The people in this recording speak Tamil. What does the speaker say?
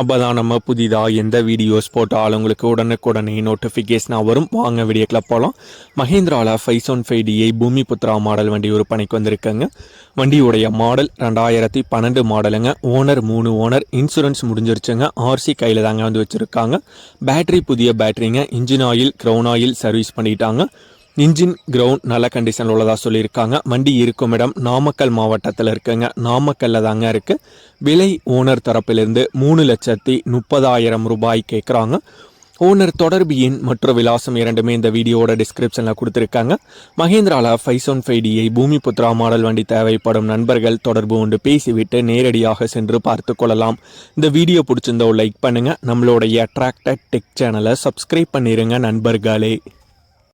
அப்போ தான் நம்ம புதிதாக எந்த வீடியோஸ் போட்டாலும் உங்களுக்கு உடனுக்குடனே நோட்டிஃபிகேஷனாக வரும். வாங்க வீடியோ கிளப் போகலாம் மஹேந்திராவில் five one five DI Bhoomi Putra model வண்டி விற்பனைக்கு வந்திருக்குங்க. வண்டியுடைய மாடல் ரெண்டாயிரத்தி பன்னெண்டு மாடலுங்க. ஓனர் மூணு ஓனர் இன்சூரன்ஸ் முடிஞ்சிருச்சுங்க. ஆர்சி கையில் தாங்க வந்து வச்சுருக்காங்க. பேட்டரி புதிய பேட்டரிங்க engine oil crown oil service பண்ணிட்டாங்க. இன்ஜின் கிரவுண்ட் நல்ல கண்டிஷனில் உள்ளதாக சொல்லியிருக்காங்க. வண்டி இருக்கும் இடம் நாமக்கல் மாவட்டத்தில் இருக்குங்க. நாமக்கல்ல தாங்க இருக்குது விலை ஓனர் தரப்பிலிருந்து மூணு லட்சத்தி முப்பதாயிரம் ரூபாய் கேட்குறாங்க ஓனர் தொடர்பு எண் மற்றும் விலாசம் இரண்டுமே இந்த வீடியோவோட டிஸ்கிரிப்ஷனில் கொடுத்துருக்காங்க. மகேந்திரால five one five DI Bhoomi Putra model வண்டி தேவைப்படும் நண்பர்கள் தொடர்பு கொண்டு பேசிவிட்டு நேரடியாக சென்று பார்த்து கொள்ளலாம். இந்த வீடியோ பிடிச்சிருந்தோ லைக் பண்ணுங்கள் நம்மளுடைய அட்ராக்டட் டெக் சேனலை சப்ஸ்கிரைப் பண்ணிடுங்க நண்பர்களே.